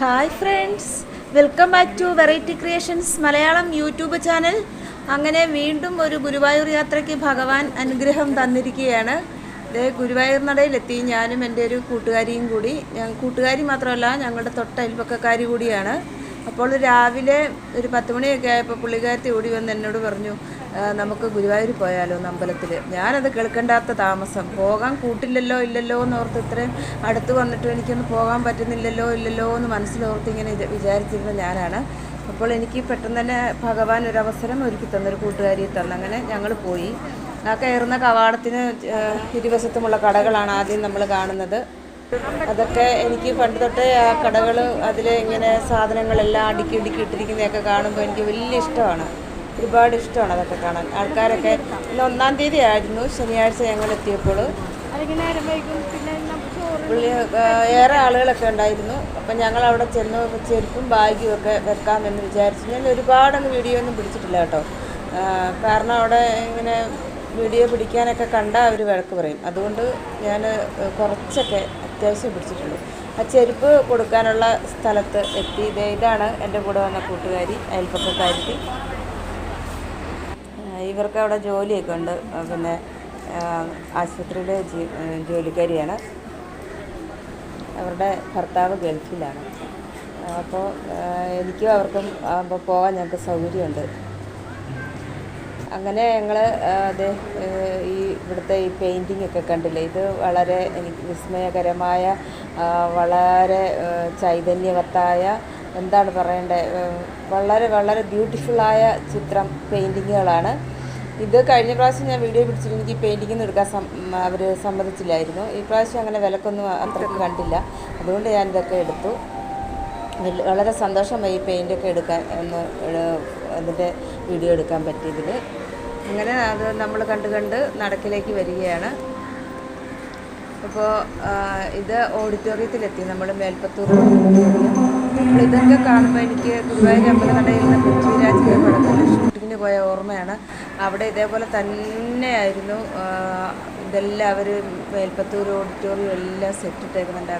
Hi friends welcome back to variety creations Malayalam YouTube channel അങ്ങനെ വീണ്ടും ഒരു ഗുരുവായൂർ യാത്രയ്ക്ക് ഭഗവാൻ അനുഗ്രഹം തന്നിരിക്കുകയാണ്. ഇത് ഗുരുവായൂർ നടയിലെത്തി. ഞാനും എന്റെ ഒരു കൂട്ടുകാരിയും കൂടി. കൂട്ടുകാരി മാത്രമല്ല ഞങ്ങളുടെ തൊട്ട അയൽപ്പക്കക്കാരി കൂടിയാണ്. അപ്പോൾ രാവിലെ ഒരു പത്ത് മണിയൊക്കെ ആയപ്പോൾ പുള്ളിക്കാരത്തി ഓടി വന്ന് എന്നോട് പറഞ്ഞു നമുക്ക് ഗുരുവായൂർ പോയാലോ എന്ന് അമ്പലത്തിൽ ഞാനത് കേൾക്കേണ്ടാത്ത താമസം. പോകാൻ കൂട്ടില്ലല്ലോ ഇല്ലല്ലോ എന്ന് ഓർത്ത് ഇത്രയും അടുത്ത് വന്നിട്ട് എനിക്കൊന്ന് പോകാൻ പറ്റുന്നില്ലല്ലോ ഇല്ലല്ലോ എന്ന് മനസ്സിലോർത്ത് ഇങ്ങനെ വിചാരിച്ചിരുന്ന ഞാനാണ്. അപ്പോൾ എനിക്ക് പെട്ടെന്ന് തന്നെ ഭഗവാൻ ഒരു അവസരം ഒരുക്കി തന്നൊരു കൂട്ടുകാരിയെ തന്നു. അങ്ങനെ ഞങ്ങൾ പോയി. ആ കയറുന്ന കവാടത്തിന് ഇരുവശത്തുമുള്ള കടകളാണ് ആദ്യം നമ്മൾ കാണുന്നത്. അതൊക്കെ എനിക്ക് പണ്ട് തൊട്ടേ ആ കടകൾ അതിൽ ഇങ്ങനെ സാധനങ്ങളെല്ലാം അടുക്കി ഇടുക്കി ഇട്ടിരിക്കുന്നതൊക്കെ കാണുമ്പോൾ എനിക്ക് വലിയ ഇഷ്ടമാണ്. ഒരുപാട് ഇഷ്ടമാണ് അതൊക്കെ കാണാൻ. ആൾക്കാരൊക്കെ ഇന്ന് ഒന്നാം തീയതി ആയിരുന്നു ശനിയാഴ്ച ഞങ്ങൾ എത്തിയപ്പോൾ ഏറെ ആളുകളൊക്കെ ഉണ്ടായിരുന്നു. അപ്പം ഞങ്ങൾ അവിടെ ചെന്ന് ചെരുപ്പും ബാഗും ഒക്കെ വെക്കാമെന്ന് വിചാരിച്ചു. ഞാൻ ഒരുപാടങ്ങ് വീഡിയോ ഒന്നും പിടിച്ചിട്ടില്ല കേട്ടോ. കാരണം അവിടെ ഇങ്ങനെ വീഡിയോ പിടിക്കാനൊക്കെ കണ്ടാൽ അവർ വഴക്ക് പറയും. അതുകൊണ്ട് ഞാൻ കുറച്ചൊക്കെ അത്യാവശ്യം പിടിച്ചിട്ടുള്ളൂ ആ ചെരുപ്പ് കൊടുക്കാനുള്ള സ്ഥലത്ത് എത്തി. ഇതാണ് എന്റെ കൂടെ വന്ന കൂട്ടുകാരി അയൽപ്പക്കക്കാരി ഇവർക്ക് അവിടെ ജോലിയൊക്കെ ഉണ്ട്. പിന്നെ ആശുപത്രിയിലെ ജോലിക്കാരിയാണ്. അവരുടെ ഭർത്താവ് ഗൾഫിലാണ്. അപ്പോൾ എനിക്കും അവർക്കും പോകാൻ ഞങ്ങൾക്ക് സൗകര്യമുണ്ട്. അങ്ങനെ ഞങ്ങൾ അത് ഈ ഇവിടുത്തെ ഈ പെയിന്റിംഗ് ഒക്കെ കണ്ടില്ലേ? ഇത് വളരെ എനിക്ക് വിസ്മയകരമായ വളരെ ചൈതന്യവത്തായ എന്താണ് പറയേണ്ടത് വളരെ വളരെ ബ്യൂട്ടിഫുള്ളായ ചിത്രം പെയിന്റിങ്ങുകളാണ് ഇത് കഴിഞ്ഞ പ്രാവശ്യം ഞാൻ വീഡിയോ പിടിച്ചിട്ട് എനിക്ക് പെയിന്റിംഗ് ഒന്നും എടുക്കാൻ അവർ സമ്മതിച്ചില്ലായിരുന്നു. ഈ പ്രാവശ്യം അങ്ങനെ വിലക്കൊന്നും അത്രയ്ക്ക് കണ്ടില്ല. അതുകൊണ്ട് ഞാൻ ഇതൊക്കെ എടുത്തു. വളരെ സന്തോഷമായി ഈ എടുക്കാൻ ഒന്ന് അതിന്റെ വീഡിയോ എടുക്കാൻ പറ്റിയതിൽ അങ്ങനെ അത് നമ്മൾ കണ്ട് കണ്ട് നടക്കിലേക്ക് വരികയാണ്. അപ്പോൾ ഇത് ഓഡിറ്റോറിയത്തിലെത്തി നമ്മൾ മേൽപ്പത്തൂർ അപ്പോൾ ഇതൊക്കെ കാണുമ്പോൾ എനിക്ക് ഗുരുവായൂർ അമ്പലനടയിൽ നിന്ന് പൃഥ്വിരാജിന്റെ പടത്തിൽ ഷൂട്ടിങ്ങിന് പോയ ഓർമ്മയാണ്. അവിടെ ഇതേപോലെ തന്നെയായിരുന്നു ഇതെല്ലാവരും മേൽപ്പത്തൂർ ഓഡിറ്റോറിയം എല്ലാം സെറ്റ് ഇട്ടേക്കുന്നുണ്ട്.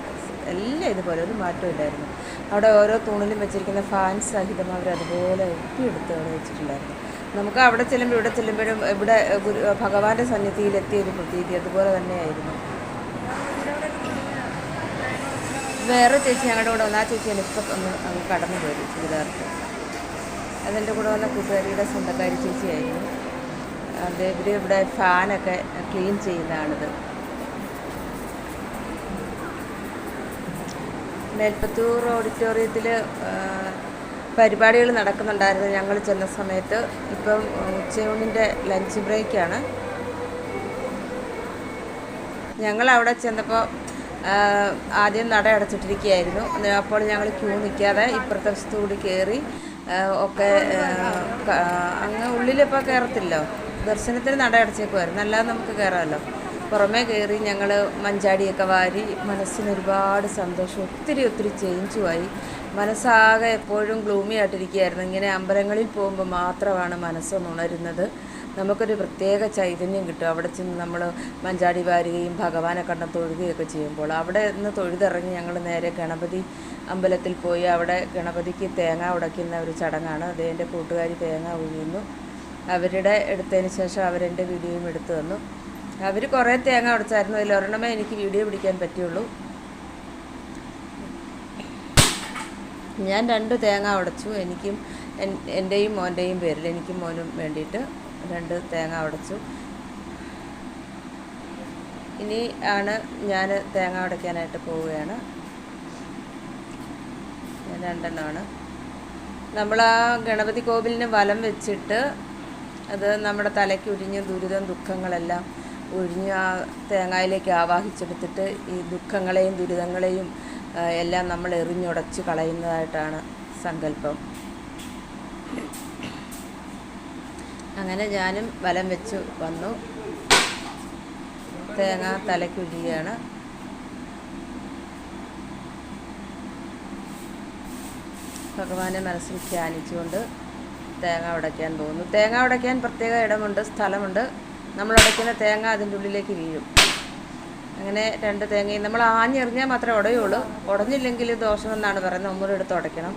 എല്ലാം ഇതുപോലെ ഒരു മാറ്റവും ഇല്ലായിരുന്നു. അവിടെ ഓരോ തൂണിലും വെച്ചിരിക്കുന്ന ഫാൻസ് സഹിതം അവർ അതുപോലെ ഒപ്പിയെടുത്ത് അവിടെ വെച്ചിട്ടുണ്ടായിരുന്നു. നമുക്ക് അവിടെ ചെല്ലുമ്പോൾ ഇവിടെ ചെല്ലുമ്പോഴും ഇവിടെ ഗുരു ഭഗവാന്റെ സന്നിധിയിലെത്തിയ ഒരു പ്രതീതി അതുപോലെ തന്നെയായിരുന്നു. വേറെ ചേച്ചി ഞങ്ങളുടെ കൂടെ വന്ന. ആ ചേച്ചി എനിക്ക് ഒന്ന് അങ്ങ് കടന്നു പോയി ചുരിദാർക്ക് അതെന്റെ കൂടെ വന്ന കൂട്ടുകാരിയുടെ സ്വന്തക്കാരി ചേച്ചിയായിരുന്നു. അത് ഇവർ ഇവിടെ ഫാനൊക്കെ ക്ലീൻ ചെയ്യുന്നതാണിത് മേൽപ്പത്തൂർ ഓഡിറ്റോറിയത്തിൽ പരിപാടികൾ നടക്കുന്നുണ്ടായിരുന്നു ഞങ്ങൾ ചെന്ന സമയത്ത്. ഇപ്പം ഉച്ചയൂണിന്റെ ലഞ്ച് ബ്രേക്കാണ് ഞങ്ങൾ അവിടെ ചെന്നപ്പോൾ ആദ്യം നട അടച്ചിട്ടിരിക്കുകയായിരുന്നു. അപ്പോൾ ഞങ്ങൾ ക്യൂ നിൽക്കാതെ ഇപ്പുറത്തെ വശത്തുകൂടി കയറി ഒക്കെ അങ്ങ് ഉള്ളിലിപ്പോൾ കയറത്തില്ലോ ദർശനത്തിന് നട അടച്ചേക്കുമായിരുന്നു അല്ലാതെ നമുക്ക് കയറാമല്ലോ പുറമേ കയറി ഞങ്ങൾ മഞ്ചാടിയൊക്കെ വാരി മനസ്സിന് ഒരുപാട് സന്തോഷം. ഒത്തിരി ഒത്തിരി ചേഞ്ചുമായി മനസ്സാകെ എപ്പോഴും ഗ്ലൂമി ആയിട്ടിരിക്കുകയായിരുന്നു. ഇങ്ങനെ അമ്പലങ്ങളിൽ പോകുമ്പോൾ മാത്രമാണ് മനസ്സൊന്ന് ഉണരുന്നത്. നമുക്കൊരു പ്രത്യേക ചൈതന്യം കിട്ടും. അവിടെ ചെന്ന് നമ്മൾ മഞ്ചാടി വാരുകയും ഭഗവാനെ കണ്ട തൊഴുകയൊക്കെ ചെയ്യുമ്പോൾ. അവിടെ നിന്ന് തൊഴുതിറങ്ങി ഞങ്ങൾ നേരെ ഗണപതി അമ്പലത്തിൽ പോയി. അവിടെ ഗണപതിക്ക് തേങ്ങ ഉടയ്ക്കുന്ന ഒരു ചടങ്ങാണ്. അത് കൂട്ടുകാരി തേങ്ങ ഒഴിയുന്നു അവരുടെ എടുത്തതിന് ശേഷം അവരെന്റെ വീഡിയോയും എടുത്തു തന്നു. അവർ കുറേ തേങ്ങ ഉടച്ചായിരുന്നു അതിൽ ഒരെണ്ണമേ എനിക്ക് വീഡിയോ പിടിക്കാൻ പറ്റുള്ളൂ ഞാൻ രണ്ട് തേങ്ങ അടച്ചു. എനിക്കും എൻ- എന്റെയും മോന്റെയും പേരിൽ എനിക്കും മോനും വേണ്ടിയിട്ട് രണ്ട് തേങ്ങ അടച്ചു. ഇനി ആണ് ഞാൻ തേങ്ങ ഉടയ്ക്കാനായിട്ട് പോവുകയാണ്. രണ്ടെണ്ണമാണ് നമ്മൾ ആ ഗണപതി കോവിലിന് വലം വെച്ചിട്ട് അത് നമ്മുടെ തലയ്ക്ക് ഒഴിഞ്ഞ് ദുരിതം ദുഃഖങ്ങളെല്ലാം ഒഴിഞ്ഞ് തേങ്ങയിലേക്ക് ആവാഹിച്ചെടുത്തിട്ട് ഈ ദുഃഖങ്ങളെയും ദുരിതങ്ങളെയും എല്ലാം നമ്മൾ എറിഞ്ഞുടച്ച് കളയുന്നതായിട്ടാണ് സങ്കല്പം. അങ്ങനെ ഞാനും വലം വെച്ച് വന്നു. തേങ്ങ തലയ്ക്കുഴിയാണ് ഭഗവാനെ മനസ്സിൽ ധ്യാനിച്ചുകൊണ്ട് തേങ്ങ ഉടയ്ക്കാൻ പോകുന്നു. തേങ്ങ ഉടയ്ക്കാൻ പ്രത്യേക ഇടമുണ്ട് സ്ഥലമുണ്ട്. നമ്മൾ ഉടയ്ക്കുന്ന തേങ്ങ അതിന്റെ ഉള്ളിലേക്ക് വീഴും. അങ്ങനെ രണ്ട് തേങ്ങയും നമ്മൾ ആഞ്ഞെറിഞ്ഞാൽ മാത്രമേ ഉടയുള്ളൂ. ഉടഞ്ഞില്ലെങ്കിൽ ദോഷമെന്നാണ് പറയുന്നത്. ഒന്നുകൂടെ എടുത്ത് ഉടയ്ക്കണം.